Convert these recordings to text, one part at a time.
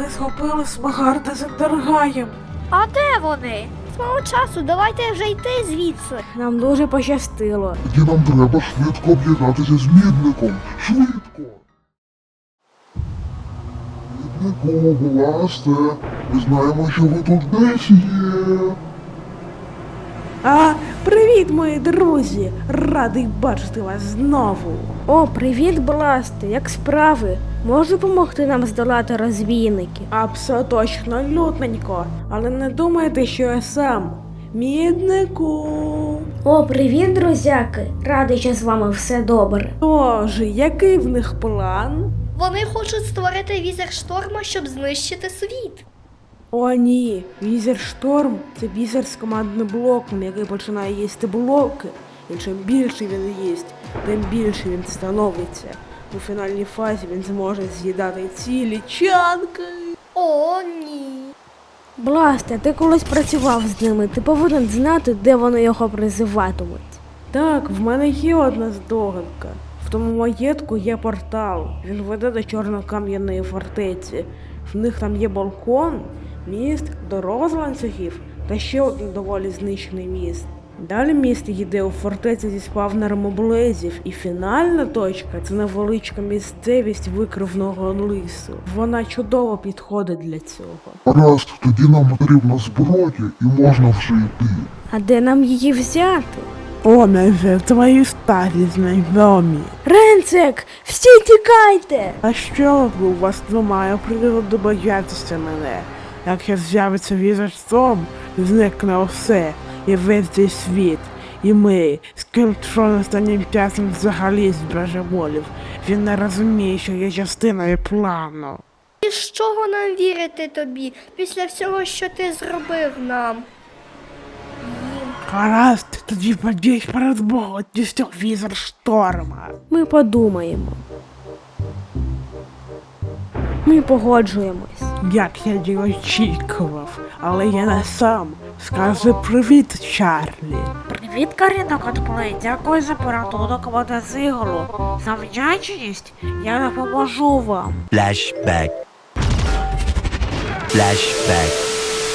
Ми схопили смагарда за Даргаєм. А де вони? Свого часу, давайте вже йти звідси. Нам дуже пощастило. Тоді нам треба швидко об'єднатися з мідником. Швидко. Міднику, власне, ми знаємо, що ви тут десь є. А, привіт, мої друзі! Радий бачити вас знову. О, привіт, Бласти! Як справи? Можеш допомогти нам здолати розвійників? А все лютненько, але не думайте, що я сам. Міднику. О, привіт, друзяки! Радий, що з вами все добре. Тож, який в них план? Вони хочуть створити візер шторма, щоб знищити світ. О, ні, візер шторм це візер з командним блоком, який починає їсти блоки. І чим більше він їсть, тим більше він становиться. У фінальній фазі він зможе з'їдати цілі чанки. О, ні. Бласте, ти колись працював з ними, ти повинен знати, де вони його призиватимуть. Так, в мене є одна здогадка. В тому маєтку є портал. Він веде до чорнокам'яної фортеці. В них там є балкон, міст, дорога з ланцюгів та ще один доволі знищений міст. Далі міст йде у фортеці зі спавнером облезів, і фінальна точка це невеличка місцевість викривного лису. Вона чудово підходить для цього. Гаразд, тоді нам потрібна зброя і можна вже йти. А де нам її взяти? О, невже твої старі знайомі. Ренцек, всі тікайте! А що у вас немає приводу боятися мене? Якщо з'явиться візерством, зникне усе, і весь цей світ. І ми, Скілтрон останнім часом взагалі збожеволів. Він не розуміє, що є частиною плану. І з чого нам вірити тобі після всього, що ти зробив нам? Гаразд, тоді подій перед могутністю візер шторма. Ми подумаємо. Ми погоджуємось. Як я й очікував, але я не сам. Скажи привіт, Чарлі. Привіт, Каріна Котплей. Дякую за порятунок мене з іглу. За вдячність я допоможу вам. Flashback. Flashback.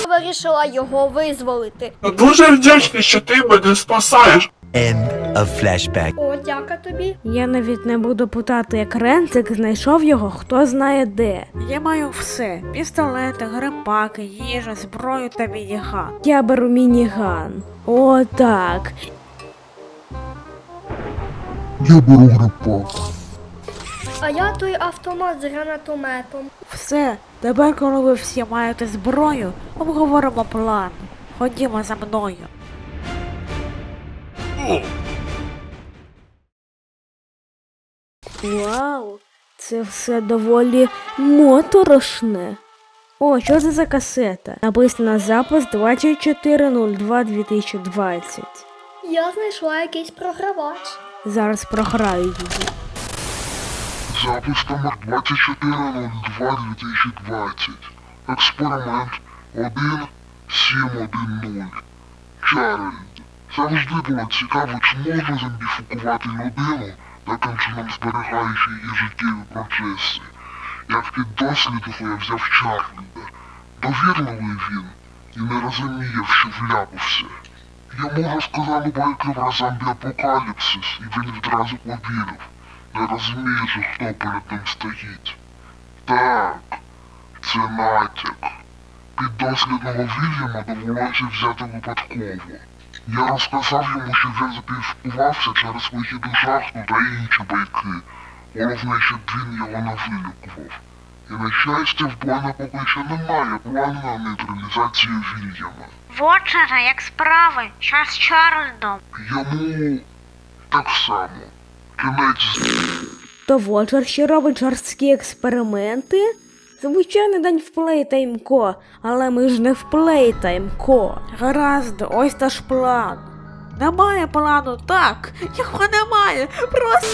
Вирішила його визволити. Дуже вдячний, що ти мене спасаєш. End of flashback. О, дяка тобі. Я навіть не буду питати, як Ренцик знайшов його, хто знає де. Я маю все: пістолети, грипаки, їжу, зброю та мініган. Я беру мініган. О, так. Я беру грипак. А я той автомат з гранатометом. Все, тепер, коли ви всі маєте зброю, обговоримо план. Ходімо за мною. Вау, це все доволі моторошне. О, що це за касета? Написано запис 24.02.2020. Я знайшла якийсь програвач. Зараз програю її. Запис номер 24.02.2020. Експеримент 1710. Чарльд. Завжди було цікаво, чи можна зомбіфікувати людину, таким чином зберігаючи її життєві процеси. Як піддослідного я взяв Чарльда. Довірливий він і не розуміє, що вляпався. Можу сказати байки про зомбі-апокаліпсис, і він відразу повірив не розуміючи, хто перед ним стоїть. Так, це натяк. Піддослідного Вільяма довелося взяти випадково. Я розказав йому, що він запівкувався через вихід у шахту та інші байки. Головне, щоб він його не вилікував. І на щастя, в Бона поки що немає плану на нейтралізацію Вільяма. Вотчере, як справи? Що з Чарльдом? Йому так само. Кінець То Волчер ще робить жорсткі експерименти? Звичайний день в Playtime.co, але ми ж не в Playtime.co. Гаразд, ось наш план. Немає плану, так, його немає. Просто.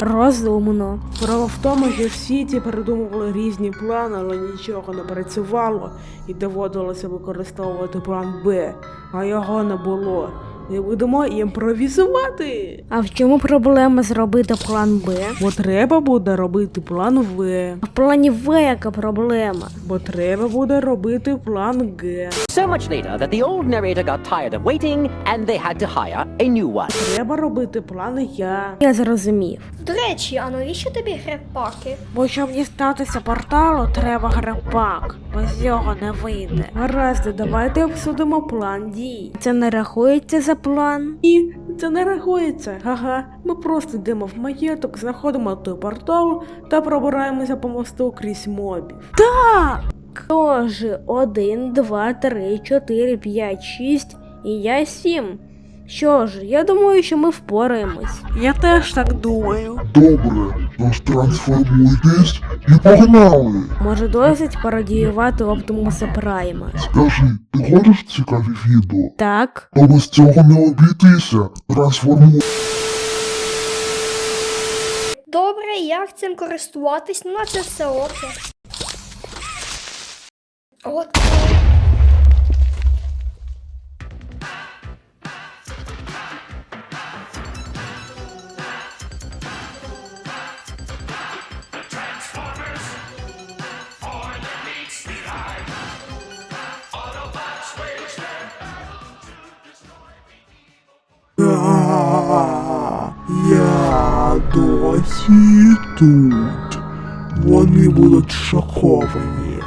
Розумно. Справа в тому, що всі ті придумували різні плани, але нічого не працювало, і доводилося використовувати план Б, а його не було. І будемо імпровізувати. А в чому проблема зробити план Б? Бо треба буде робити план В. А в плані В яка проблема? Бо треба буде робити план Г. So much later that the old narrator got tired of waiting and they had to hire a new one. Треба робити план Я. Я зрозумів. До речі, а навіщо тобі грепаки? Бо щоб дістатися порталу, треба грипак. Без нього не вийде. Гаразд, давайте обсудимо план дій. Це не рахується за план? І це не рахується. Ага, ми просто йдемо в маєток, знаходимо той портал та пробираємося по мосту крізь мобів. Тож, один, два, три, чотири, п'ять, шість і я сім. Що ж, я думаю, що ми впораємось. Я теж так думаю. Добре, тож трансформуйтесь і погнали! Може досить пародіювати Оптимуса Прайма. Скажи, ти хочеш цікаві відео? Так, То без цього не обійтися. Трансформуй. Добре, як цим користуватись, ну на це все оке. От. Я досі тут. Вони будуть шоковані.